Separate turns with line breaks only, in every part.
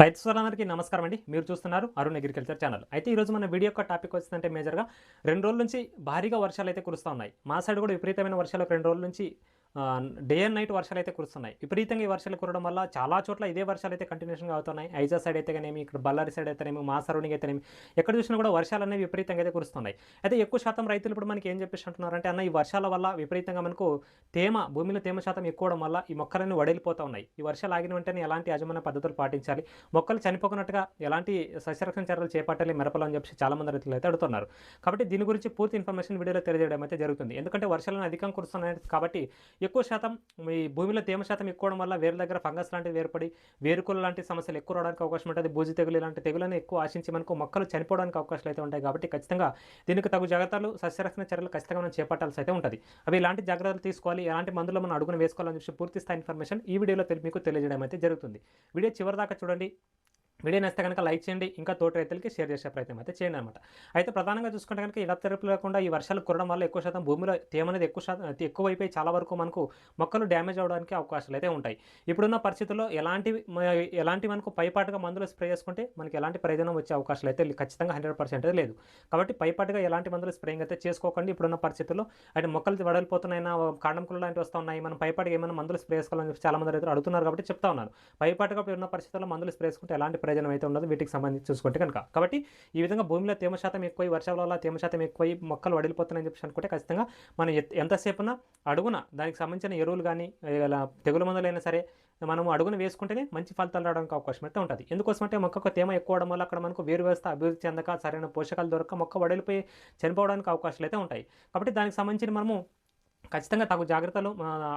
రైతు సోదరులందరికీ నమస్కారం అండి. మీరు చూస్తున్నారు అరుణ్ అగ్రికల్చర్ ఛానల్. అయితే ఈరోజు మన వీడియో యొక్క టాపిక్ వచ్చిందంటే మేజర్గా రెండు రోజుల నుంచి భారీగా వర్షాలు అయితే కురుస్తూ ఉన్నాయి. మా సైడ్ కూడా విపరీతమైన వర్షాలు రెండు రోజుల నుంచి డే అండ్ నైట్ వర్షాలు అయితే కురుస్తున్నాయి. విపరీతంగా ఈ వర్షాలు కురడం వల్ల చాలా చోట్ల ఇదే వర్షాలు అయితే కంటిన్యూషన్గా అవుతున్నాయి. ఐజా సైడ్ అయితేనేమి ఇక్కడ బళ్ళారి సైడ్ అయితేనేమి మా సరౌండింగ్ అయితేనేమి ఎక్కడ చూసినా కూడా వర్షాలు అనేవి విపరీతంగా అయితే కురుస్తున్నాయి. అయితే ఎక్కువ శాతం రైతులు ఇప్పుడు మనకి ఏం చెప్పేసి అంటున్నారంటే అన్న ఈ వర్షాల వల్ల విపరీతంగా మనకు తేమ భూమిలో తేమ శాతం ఎక్కువడం వల్ల ఈ మొక్కలన్నీ వడలిపోతూ ఉన్నాయి. ఈ వర్షాలు ఆగిన వెంటనే ఎలాంటి యాజమాన్య పద్ధతులు పాటించాలి? మొక్కలు చనిపోకున్నట్టుగా ఎలాంటి సస్యరక్షణ చర్యలు చేపట్టాలి? మిరపలు అని చెప్పి చాలా మంది రైతులు అయితే అడుగుతున్నారు. కాబట్టి దీని గురించి పూర్తి ఇన్ఫర్మేషన్ వీడియోలో తెలియజేయడం అయితే జరుగుతుంది. ఎందుకంటే వర్షాలను అధికంగా కురుస్తున్నాయి కాబట్టి ఎక్కువ శాతం ఈ భూమిలో తేమ శాతం ఎక్కువడం వల్ల వేరు దగ్గర ఫంగస్ లాంటివి ఏర్పడి వేరుకుల లాంటి సమస్యలు ఎక్కువ రావడానికి అవకాశం ఉంటుంది. బూజు తెగులు ఇలాంటి తెగులను ఎక్కువ ఆశించి మనకు మొక్కలు చనిపోవడానికి అవకాశాలు అయితే ఉంటాయి కాబట్టి ఖచ్చితంగా దీనికి తగు జాగ్రత్తలు సస్యరక్షణ చర్యలు ఖచ్చితంగా మనం చేపట్టాల్సి అయితే ఉంటుంది. అవి ఎలాంటి జాగ్రత్తలు తీసుకోవాలి? ఎలాంటి మందులు మనం అడుగును వేసుకోవాలని చెప్పి పూర్తి స్థాయి ఇన్ఫర్మేషన్ ఈ వీడియోలో మీకు తెలియజేయడం అయితే జరుగుతుంది. వీడియో చివరి దాకా చూడండి. వీడియో నచ్చితే కనుక లైక్ చేయండి ఇంకా తోటి రైతులకి షేర్ చేసే ప్రయత్నం అయితే చేయండి అనమాట అయితే ప్రధానంగా చూసుకుంటే కనుక ఇలా తెరపు లేకుండా ఈ వర్షాలు కురడం వల్ల ఎక్కువ శాతం భూమిలో తేమ అనేది ఎక్కువ శాతం అతి ఎక్కువైపోయి చాలా వరకు మనకు మొక్కలు డ్యామేజ్ అవడానికి అవకాశాలు అయితే ఉంటాయి. ఇప్పుడున్న పరిస్థితుల్లో ఎలాంటి ఎలాంటి మనకు పైపాటుగా మందులు స్ప్రే చేసుకుంటే మనకి ఎలాంటి ప్రయోజనం వచ్చే అవకాశాలు అయితే ఖచ్చితంగా హండ్రెడ్ పర్సెంట్ లేదు. కాబట్టి పైపాటుగా ఎలాంటి మందులు స్ప్రేయింగ్ అయితే చేసుకోకండి ఇప్పుడున్న పరిస్థితుల్లో. అంటే మొక్కలు వడలిపోతున్నాయినా కాండంకులు లాంటివి వస్తున్నాయి మనం పైపాటుగా ఏమైనా మందులు స్ప్రే చేసుకోవాలని చెప్పి చాలా మంది రైతులు అడుగుతున్నారు కాబట్టి చెప్తా ఉన్నాను పైపాటుగా ఇప్పుడు ఉన్న పరిస్థితుల్లో మందులు స్ప్రే చేసుకుంటే ఎలాంటి ప్రయోజనం అయితే ఉండదు. వీటికి సంబంధించి చూసుకుంటే కనుక. కాబట్టి ఈ విధంగా భూమిలో తేమ శాతం ఎక్కువై వర్షాల వల్ల తేమ శాతం ఎక్కువై మొక్కలు వడిలిపోతున్నాయని చెప్పేసి అనుకుంటే ఖచ్చితంగా మనం ఎంతసేపున అడుగున దానికి సంబంధించిన ఎరువులు కానీ ఇలా తెగులు మందులైనా సరే మనము అడుగున వేసుకుంటేనే మంచి ఫలితాలు రావడానికి అవకాశం అయితే ఉంటుంది. ఎందుకోసమంటే మొక్కకు తేమ ఎక్కువ అవడం వల్ల అక్కడ మనకు వేరు వ్యవస్థ అభివృద్ధి చెందక సరైన పోషకాలు దొరక మొక్క వడిలిపోయి చనిపోవడానికి అవకాశాలు అయితే ఉంటాయి. కాబట్టి దానికి సంబంధించిన మనము ఖచ్చితంగా తగు జాగ్రత్తలు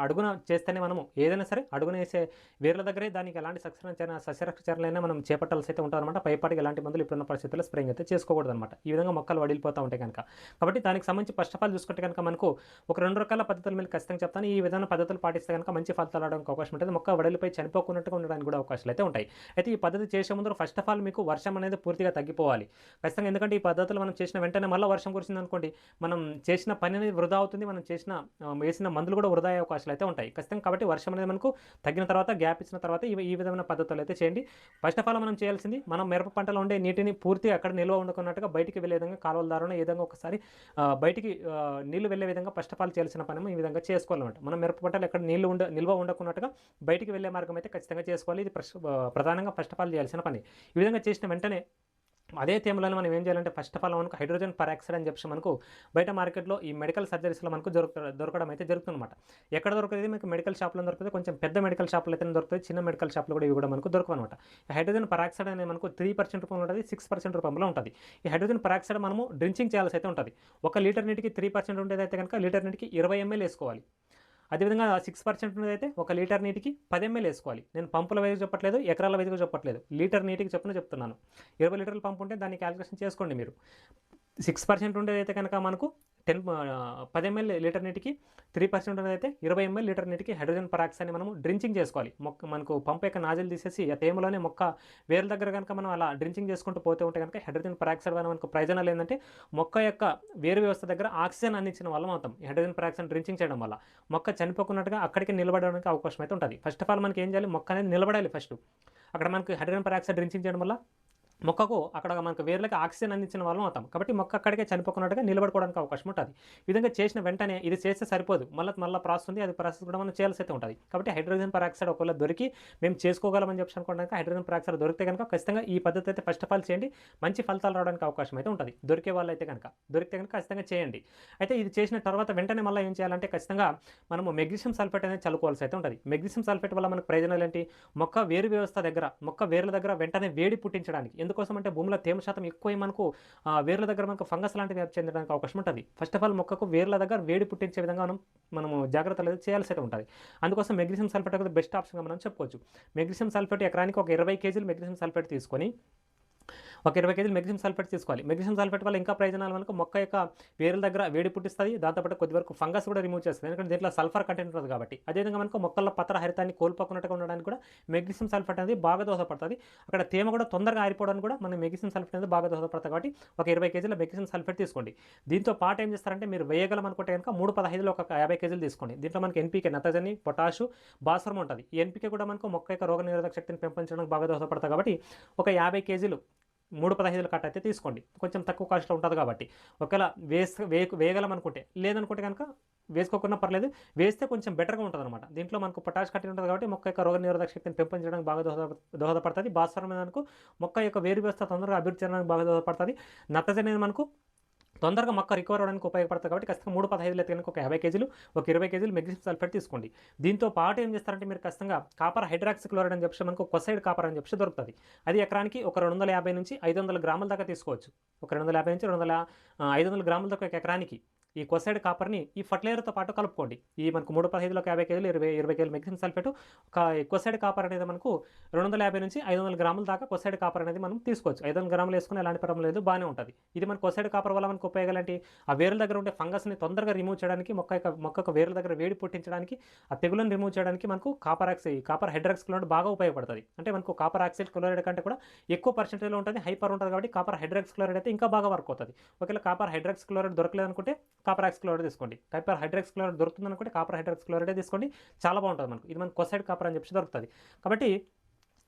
అడుగున చేస్తేనే మనము ఏదైనా సరే అడుగున వేసే వీరుల దగ్గరే దానికి ఎలాంటి సస్యరక్షణ చర్య చర్యలైనా మనం చేపట్టాల్సి అయితే ఉంటారన్నమాట. పైపాటికి ఎలాంటి మందులు ఇప్పుడున్న పరిస్థితుల్లో స్ప్రేయింగ్ అయితే చేసుకోకూడదు అనమాట ఈ విధంగా మొక్కలు వడిలిపోతూ ఉంటాయి కనుక కాబట్టి దానికి సంబంధించి ఫస్ట్ ఆఫ్ ఆల్ చూసుకుంటే కనుక మనకు ఒక రెండు రకాల పద్ధతుల మీద ఖచ్చితంగా చెప్తాను. ఈ విధాన పద్ధతులు పాటిస్తే కనుక మంచి ఫలితాలు రావడానికి అవకాశం ఉంటుంది. మొక్క వడిలిపోయి చనిపోకున్నట్టుగా ఉండడానికి కూడా అవకాశాలు అయితే ఉంటాయి. అయితే ఈ పద్ధతి చేసే ముందు ఫస్ట్ ఆఫ్ ఆల్ మీకు వర్షం అనేది పూర్తిగా తగ్గిపోవాలి. ఖచ్చితంగా ఎందుకంటే ఈ పద్ధతులు మనం చేసిన వెంటనే మళ్ళీ వర్షం కురిసింది అనుకోండి మనం చేసిన పని అనేది వృధా అవుతుంది. మనం చేసిన వేసిన మందులు కూడా వృధా అయ్యే అవకాశాలు అయితే ఉంటాయి. ఖచ్చితంగా కాబట్టి వర్షం అనేది మనకు తగ్గిన తర్వాత గ్యాప్ ఇచ్చిన తర్వాత ఈ ఈ విధమైన పద్ధతులు అయితే చేయండి. ఫస్ట్ ఆఫ్ ఆల్ మనం చేయాల్సింది మనం మిరప పంటలో ఉండే నీటిని పూర్తిగా అక్కడ నిల్వ ఉండకున్నట్టుగా బయటికి వెళ్ళే విధంగా కాలువల ద్వారా ఏ విధంగా ఒకసారి బయటికి నీళ్ళు నీళ్ళు వెళ్ళే విధంగా ఫస్ట్ ఆఫ్ ఆల్ చేయాల్సిన పని ఈ విధంగా చేసుకోవాలన్నమాట. మనం మిరప పంటలు ఎక్కడ నీళ్ళు ఉండ నిల్వ ఉండకున్నట్టుగా బయటికి వెళ్ళే మార్గం అయితే ఖచ్చితంగా చేసుకోవాలి. ఇది ప్రధానంగా ఫస్ట్ ఆఫ్ ఆల్ చేయాల్సిన పని. ఈ విధంగా చేసిన వెంటనే అదే తేమలను మనం ఏం చేయాలంటే ఫస్ట్ ఆఫ్ ఆల్ మనకు హైడ్రోజన్ పరాక్సైడ్ అని చెప్పి మనకు బయట మార్కెట్లో ఈ మెడికల్ సర్జరీస్లో మనకు దొరుకు దొరకడం అయితే జరుగుతుందన్నమాట. ఎక్కడ దొరకదు మీకు మెడికల్ షాప్లో దొరుకుతుంది. కొంచెం పెద్ద మెడికల్ షాప్లో అయితే దొరుకుతుంది. చిన్న మెడికల్ షాప్లో కూడా ఇవి కూడా మనకు దొరకవు అనమాట ఈ హైడ్రోజన్ పరాక్సైడ్ అనేది మనకు త్రీ పర్సెంట్ రూపంలో ఉంటుంది సిక్స్ పర్సెంట్ రూపంలో ఉంటుంది. ఈ హైడ్రోజన్ పరాక్సైడ్ మనము డ్రింకింగ్ చేయాల్సి అయితే ఉంటుంది. ఒక లీటర్ నీటికి త్రీ పర్సెంట్ ఉండేది అయితే కనుక లీటర్ నీటికి ఇరవై ఎంఎల్ వేసుకోవాలి. అదేవిధంగా సిక్స్ పర్సెంట్ అయితే ఒక లీటర్ నీటికి పది ఎంఎల్ వేసుకోవాలి. నేను పంపుల వైపు చెప్పట్లేదు ఎకరాల వైపు చెప్పట్లేదు. లీటర్ నీటికి చెప్పిన చెప్తున్నాను. ఇరవై లీటర్ల పంపు ఉంటే దాన్ని క్యాలిక్యులేషన్ చేసుకోండి మీరు. సిక్స్ పర్సెంట్ ఉండేదైతే కనుక మనకు టెన్ పది ఎంఎల్ లీటర్ నీటికి త్రీ పర్సెంట్ అయితే ఇరవై ఎంఎల్ లీటర్ నీటికి హైడ్రోజన్ పరాక్సైడ్ని మనం డ్రించింగ్ చేసుకోవాలి. మొక్క మనకు పంప యొక్క నాజల్ తీసేసి ఆ తేమలోనే మొక్క వేరు దగ్గర కనుక మనం అలా డ్రించింగ్ చేసుకుంటూ పోతే ఉంటే కనుక హైడ్రోజన్ పరాక్సైడ్ వల్ల మనకు ప్రయోజనాలు ఏంటంటే మొక్క యొక్క వేరు వ్యవస్థ దగ్గర ఆక్సిజన్ అందించిన వల్ల అవుతాం. హైడ్రోజన్ పరాక్సైడ్ డ్రించింగ్ చేయడం వల్ల మొక్క చనిపోకున్నట్టుగా అక్కడికి నిలబడడానికి అవకాశం అయితే ఉంటుంది. ఫస్ట్ ఆఫ్ ఆల్ మనకి ఏం చేయాలి? మొక్క అనేది నిలబడాలి ఫస్ట్ అక్కడ మనకు హైడ్రోజన్ పరాక్సైడ్ డ్రించింగ్ చేయడం వల్ల మొక్కకు అక్కడ మనకు వేర్లకి ఆక్సిజన్ అందించిన వాళ్ళం అవుతాం. కాబట్టి మొక్క అక్కడికే చనిపోకున్నట్టుగా నిలబడుకోవడానికి అవకాశం ఉంటుంది. ఈ విధంగా చేసిన వెంటనే ఇది చేస్తే సరిపోదు. మళ్ళీ మళ్ళీ ప్రాసెస్ ఉంది అది ప్రాసెస్ కూడా మనం చేయాల్సి అయితే ఉంటుంది. కాబట్టి హైడ్రోజన్ పరాక్సైడ్ ఒకవేళ దొరికి మేము చేసుకోగలమని చెప్పి అనుకోవడానికి హైడ్రోజన్ పరాక్సైడ్ దొరికితే కనుక ఖచ్చితంగా ఈ పద్ధతి అయితే ఫస్ట్ ఆఫ్ ఆల్ చేయండి. మంచి ఫలితాలు రావడానికి అవకాశం అయితే ఉంటుంది. దొరికే వాళ్ళు అయితే కనుక. దొరికితే కనుక ఖచ్చితంగా చేయండి. అయితే ఇది చేసిన తర్వాత వెంటనే మళ్ళీ ఏం చేయాలంటే ఖచ్చితంగా మనము మెగ్నీషియం సల్ఫేట్ అనేది చల్లుకోవాల్సి అయితే ఉంటుంది. మెగ్నీషియం సల్ఫేట్ వల్ల మనకు ప్రయోజనాలు ఏంటి? మొక్క వేరు వ్యవస్థ దగ్గర మొక్క వేర్ల దగ్గర వెంటనే వేడి పుట్టించడానికి. ఎందుకోసం అంటే భూమిలో తేమ శాతం ఎక్కువ మనకు ఆ, వేర్ల దగ్గర మనకు ఫంగస్ లాంటివి వ్యాప్తి చెందడానికి అవకాశం ఉంటుంది. ఫస్ట్ ఆఫ్ ఆల్ మొక్కకు వేర్ల దగ్గర వేడి పుట్టించే విధంగా మనం మనము జాగ్రత్తలు అయితే చేయాల్సి ఉంటుంది అందుకోసం మెగ్నీషియం సల్ఫేట్ అనేది బెస్ట్ ఆప్షన్గా మనం చెప్పుకోవచ్చు మెగ్నీషియం సల్ఫేట్ ఎకరానికి ఒక ఇరవై కేజీలు మెగ్నీషియం సల్ఫేట్ తీసుకొని ఒక ఇరవై కేజీలు మెగ్నీషియం సల్ఫేట్ తీసుకోవాలి. మెగ్నీషియం సల్ఫేట్ వల్ల ఇంకా ప్రయోజనాలు మనకు మొక్క యొక్క వేరుల దగ్గర వేడి పుట్టిస్తుంది దాంతోపాటు కొద్ది వరకు ఫంగస్ కూడా రిమూవ్ చేస్తుంది. ఎందుకంటే దీంట్లో సల్ఫర్ కంటెంట్ ఉంటుంది కాబట్టి. అదేవిధంగా మనకు మొక్కల పత్ర హరితాన్ని కోల్పోకున్నట్టుగా ఉండడానికి కూడా మెగ్నీషియం సల్ఫేట్ అనేది బాగా దోహదపడుతుంది. అక్కడ తేమ కూడా తొందరగా ఆరిపోవడానికి కూడా మనం మెగ్నీషియం సల్ఫేట్ అనేది బాగా దోహదపడుతుంది కాబట్టి ఒక ఇరవై కేజీల మెగ్నీషియం సల్ఫేట్ తీసుకోండి. దీంతో పాటు ఏం చేస్తారంటే మీరు వేయగలం అనుకుంటే కనుక మూడు పదహైదులో ఒక యాభై కేజీలు తీసుకోండి. దీంట్లో మనకి ఎన్పీకే నత్రజని పొటాషు భాస్వరం ఉంటుంది. ఈ ఎన్పీకే కూడా మనకు మొక్క యొక్క రోగ నిరోధక శక్తిని పెంపొందడానికి బాగా దోహదపడతాయి కాబట్టి ఒక యాభై కేజీలు మూడు పదహైదుల కట్ట అయితే తీసుకోండి. కొంచెం తక్కువ కాస్ట్లో ఉంటుంది కాబట్టి. ఒకవేళ వేస్ వే వేయగలం అనుకుంటే లేదనుకుంటే కనుక వేసుకోకుండా పర్లేదు. వేస్తే కొంచెం బెటర్గా ఉంటుంది అనమాట దీంట్లో మనకు పొటాష్ కట్టి ఉంటుంది కాబట్టి మొక్క యొక్క రోగ నిరోధక శక్తిని పెంపొందడానికి బాగా దోహద దోహదపడుతుంది. భాస్వరం మనకు మొక్క యొక్క వేరు వ్యవస్థ తొందరగా అభివృద్ధి చేయడానికి బాగా దోహదపడుతుంది. నత్రజని అనేది మనకు తొందరగా మొక్క రికవర్ అవడానికి ఉపయోగపడుతుంది కాబట్టి ఖచ్చితంగా మూడు పదహైదులు అయితే కనుక ఒక యాభై కేజీలు ఒక ఇరవై కేజీలు మెగ్నీషియం సల్ఫేట్ తీసుకోండి. దీంతో పాటు ఏం చేస్తారంటే మీరు ఖచ్చితంగా కాపర్ హైడ్రాక్సిక్లోరైడ్ అని చెప్పి మనకు కొసైడ్ కాపర్ అని చెప్పి దొరుకుతుంది. అది ఎకరానికి ఒక రెండు వందల యాభై నుంచి ఐదు వందల గ్రాముల దాకా తీసుకోవచ్చు. ఒక రెండు వందల యాభై నుంచి రెండు వందల ఐదు వందల గ్రాముల దాకా ఒక ఎకరానికి. ఈ కొసైడ్ కాపర్ని ఈ ఫర్టిలైజర్తో పాటు కలుపుకోండి. ఈ మనకు మూడు పదహైదులో యాభై కేజీలు ఇరవై ఇరవై కేజీలు మెగ్నీషియం సల్ఫేట్ ఒక కొసైడ్ కాపర్ అనేది మనకు రెండు వందల యాభై నుంచి ఐదు వందల గ్రాముల దాకా కొసైడ్ కాపర్ అనేది మనం తీసుకోవచ్చు. ఐదు వందల గ్రాములు వేసుకుని ఎలాంటి ప్రాబ్లం లేదు బాగానే ఉంటుంది. ఇది మన కొసైడ్ కాపర్ వల్ల మనకు ఉపయోగాలు ఏంటి? ఆ వేరుల దగ్గర ఉండే ఫంగస్ని తొందరగా రిమూవ్ చేయడానికి మొక్క యొక్క మొక్క యొక్క వేరుల దగ్గర వేడి పుట్టించడానికి ఆ తెగులను రిమూవ్ చేయడానికి మనకు కాపర్ ఆక్సైడ్ కాపర్ హైడ్రాక్స్ క్లోరైడ్ బాగా ఉపయోగపడుతుంది. అంటే మనకు కాపర్ ఆక్సైడ్ క్లోరైడ్ కంటే కూడా ఎక్కువ పర్సెంటేజ్లో ఉంటుంది హైపర్ ఉంటుంది కాబట్టి కాపర్ హైడ్రాక్స్ క్లోరైడ్ అయితే ఇంకా బాగా వర్క్ అవుతుంది. ఒకవేళ కాపర్ హైడ్రాక్స్ క్లోరైడ్ దొరకలేదనుకుంటే కాపర్ ఆక్స్ క్లోరైడ్ తీసుకోండి. కాపర్ హైడ్రాక్స్ క్లోరైడ్ దొరుకుతుంది అనుకుంటే కాపర్ హైడ్రాక్స్ క్లోరైడే తీసుకోండి. చాలా బాగుంటుంది మనకు. ఇది మనకు కొసైడ్ కాపర్ అని చెప్పి దొరుకుతుంది. కాబట్టి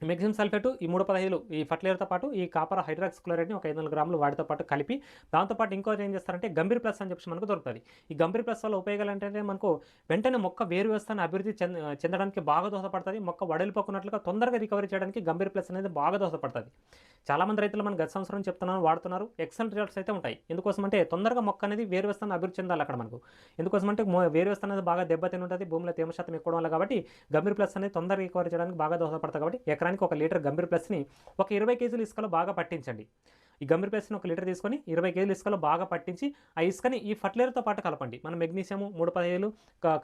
మెగ్నీషియం సల్ఫేట్ ఈ మూడు పదహైదులు ఈ ఫర్టిలైజర్తో పాటు ఈ కాపర్ హైడ్రాక్స్ క్లోరైడ్ని ఒక ఐదు వందల గ్రాములు వాటితో పాటు కలిపి దాంతోపాటు ఇంకో ఏం చేస్తారంటే గంభీర్ ప్లస్ అని చెప్పి మనకు దొరుకుతుంది. ఈ గంభీర్ ప్లస్ వల్ల ఉపయోగాలు మనకు వెంటనే మొక్క వేరు వ్యవస్థను అభివృద్ధి చెంద చెందడానికి బాగా దోహదపడుతుంది. మొక్క వడలిపోకున్నట్లుగా తొందరగా రికవరీ చేయడానికి గంభీర్ ప్లస్ అనేది బాగా దోహదపడుతుంది. చాలామంది రైతులు మన గత సంవత్సరం చెప్తున్నారు వాడుతున్నారు. ఎక్సలెంట్ రిజల్ట్స్ అయితే ఉంటాయి. ఎందుకోసం అంటే తొందరగా మొక్క అనేది వేరు వ్యవస్థను అభివృద్ధి చెందాలి అక్కడ మనకు. ఎందుకోసం అంటే వేరు వ్యవస్థ అనేది బాగా దెబ్బతిని ఉంటుంది. భూమిలో తేమ శాతం ఎక్కువ వల్ల కాబట్టి గంభీర్ ప్లస్ అనేది తొందరగా రికవరీ చేయడానికి బాగా దోహదపడుతుంది కాబట్టి ఎకరానికి ఒక లీటర్ గంభీర్ ప్లస్ని ఒక ఇరవై కేజీలు ఇసుకలో బాగా పట్టించండి. ఈ గంభీర్ ప్లస్ని ఒక లీటర్ తీసుకొని ఇరవై కేజీలు ఇసుకలో బాగా పట్టించి ఆ ఇసుకని ఈ ఫర్టిలైజర్తో పాటు కలపండి. మన మెగ్నీషియము మూడు పదిహేను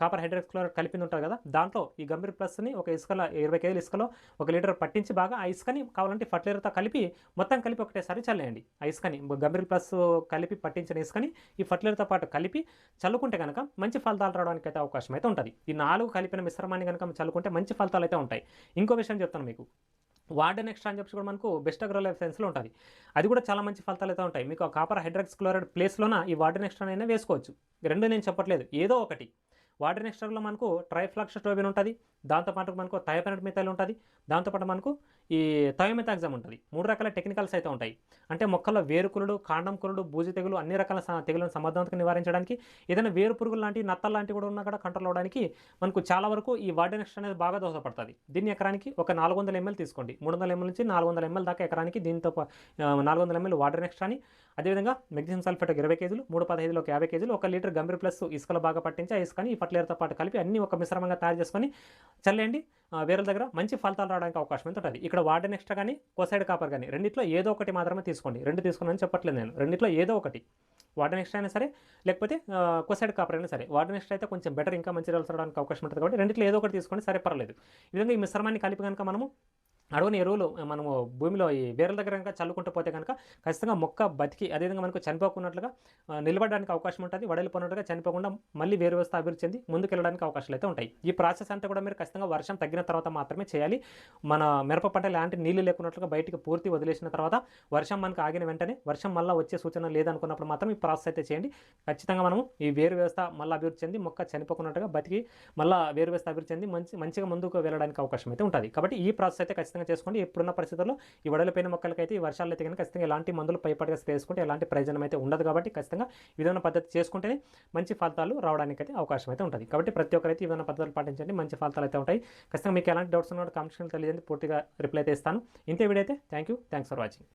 కాపర్ హైడ్రాక్స్ క్లోరైడ్ కలిపింది ఉంటుంది కదా దాంట్లో ఈ గంభీర్ ప్లస్ని ఒక ఇసుకలో ఇరవై కేజీలు ఇసుకలో ఒక లీటర్ పట్టించి బాగా ఆ ఇసుకని కావాలంటే ఫర్టిలైజర్తో కలిపి మొత్తం కలిపి ఒకటేసారి చల్లేయండి. ఆ ఇసుకని గంభీర్ ప్లస్ కలిపి పట్టించిన ఇసుకని ఈ ఫర్టిలైజర్తో పాటు కలిపి చల్లుకుంటే కనుక మంచి ఫలితాలు రావడానికి అయితే అవకాశం అయితే ఉంటుంది. ఈ నాలుగు కలిపిన మిశ్రమాన్ని కనుక చల్లుకుంటే మంచి ఫలితాలు అయితే ఉంటాయి. ఇంకో విషయం చెప్తాను మీకు. వార్డెన్ ఎక్స్ట్రా అని చెప్పి కూడా మనకు బెస్ట్ అగ్రో లైఫ్ సైన్స్లో ఉంటుంది అది కూడా చాలా మంచి ఫలితాలు అయితే ఉంటాయి. మీకు ఆ కాపర్ హైడ్రాక్స్ క్లోరైడ్ ప్లేస్లోన ఈ వార్డెన్ ఎక్స్ట్రా అయినా వేసుకోవచ్చు. రెండు నేను చెప్పట్లేదు. ఏదో ఒకటి. వాటర్ నెక్స్టర్లో మనకు ట్రైఫ్లాక్స్టోబిన్ ఉంటుంది. దాంతోపాటు మనకు థయోపెనట్ మిథైల్ ఉంటుంది. దాంతోపాటు మనకు ఈ థయోమెథాగ్జామ్ ఉంటుంది. మూడు రకాల టెక్నికల్స్ అయితే ఉంటాయి. అంటే మొక్కల్లో వేరుకురుడు కాండం కురుడు బూజు తెగులు అన్ని రకాల తెగులను సమర్థవంతంగా నివారించడానికి ఏదైనా వేరు పురుగులు లాంటి నత్తలు లాంటివి కూడా ఉన్నా కూడా కంట్రోల్ అవడానికి మనకు చాలా వరకు ఈ వార్డెన్ ఎక్స్ట్రా అనేది బాగా దోహదపడుతుంది. దీన్ని ఎకరానికి ఒక నాలుగు వందల ఎంఎల్ తీసుకోండి. మూడు వందల ఎంఎల్ నుంచి నాలుగు వందల ఎంఎల్ దాకా ఎకరానికి దీంతో నాలుగు వందల ఎంఎల్ వాటర్ అని అదేవిధంగా మెగ్నీషియం సల్ఫేట్ ఒక ఇరవై కేజీలు మూడు పదహైదులో ఒక యాభై కేజీలు ఒక లీటర్ గంభీర్ ప్లస్ ఇసుకలో బాగా పట్టించి ఆ ఇసుకని ఈ ఫర్టిలైజర్తో పాటు కలిపి అన్ని ఒక మిశ్రమంగా తయారు చేసుకొని చల్లేయండి. వేరే దగ్గర మంచి ఫలితాలు రావడానికి అవకాశం ఎంత ఉంటుంది. ఇక్కడ వార్డెన్ ఎక్స్ట్రా కానీ కోసైడ్ కాపర్ కానీ రెండిట్లో ఏదో ఒకటి మాత్రమే తీసుకోండి. రెండు తీసుకున్నాను చెప్పట్లేదు నేను. రెండిట్లో ఏదో ఒకటి. వార్డెన్ ఎక్స్ట్రా అయినా సరే లేకపోతే కోసైడ్ కాపర్ అయినా సరే. వార్డెన్ ఎక్స్ట్రా అయితే కొంచెం బెటర్ ఇంకా మంచి రిజల్ట్స్ రావడానికి అవకాశం ఉంటుంది కాబట్టి రెండిట్లో ఏదో ఒకటి తీసుకోండి సరే పర్లేదు ఈ విధంగా ఈ మిశ్రమాన్ని కలిపి కనుక మనము అడవుని ఎరువులు మనము భూమిలో ఈ వేర్ల దగ్గర కనుక చల్లుకుంటూ పోతే కనుక ఖచ్చితంగా మొక్క బతికి అదేవిధంగా మనకు చనిపోకున్నట్లుగా నిలబడడానికి అవకాశం ఉంటుంది. వడలిపోయినట్టుగా చనిపోకుండా మళ్ళీ వేరు వ్యవస్థ అభివృద్ధి చెంది ముందుకు వెళ్ళడానికి అవకాశాలు అయితే ఉంటాయి. ఈ ప్రాసెస్ అంతా కూడా మీరు ఖచ్చితంగా వర్షం తగ్గిన తర్వాత మాత్రమే చేయాలి. మన మిరప పంట లాంటి నీళ్ళు లేకున్నట్లుగా బయటికి పూర్తి వదిలేసిన తర్వాత వర్షం మనకు ఆగిన వెంటనే వర్షం మళ్ళీ వచ్చే సూచన లేదనుకున్నప్పుడు మాత్రం ఈ ప్రాసెస్ అయితే చేయండి. ఖచ్చితంగా మనం ఈ వేరు వ్యవస్థ మళ్ళీ అభివృద్ధి చెంది మొక్క చనిపోకున్నట్టుగా బతికి మళ్ళీ వేరు వ్యవస్థ అభివృద్ధి చెంది మంచి మంచిగా ముందుకు వెళ్ళడానికి అవకాశం అయితే ఉంటుంది. కాబట్టి ఈ ప్రాసెస్ అయితే ఖచ్చితంగా చేసుకోండి ఇప్పుడున్న పరిస్థితుల్లో ఈ వడలిపోయిన మొక్కలకైతే ఈ వర్షాలు అయితే కనుక ఖచ్చితంగా ఎలాంటి మందులు పైపడిగా స్ప్రే చేసుకుంటే ఎలాంటి ప్రయోజనం అయితే ఉండదు కాబట్టి ఖచ్చితంగా ఈ విధమైన పద్ధతి చేసుకుంటేనే మంచి ఫలితాలు రావడానికి అయితే అవకాశం అయితే ఉంటుంది. కాబట్టి ప్రతి ఒక్కరైతే ఈ విధమైన పద్ధతులు పాటించండి మంచి ఫలితాలు అయితే ఉంటాయి. ఖచ్చితంగా మీకు ఎలాంటి డౌట్స్ ఉన్నా కామెంట్స్ తెలియజేయండి పూర్తిగా రిప్లై అయితే ఇస్తాను. ఇంతే వీడియో అయితే. Thank you thanks for watching.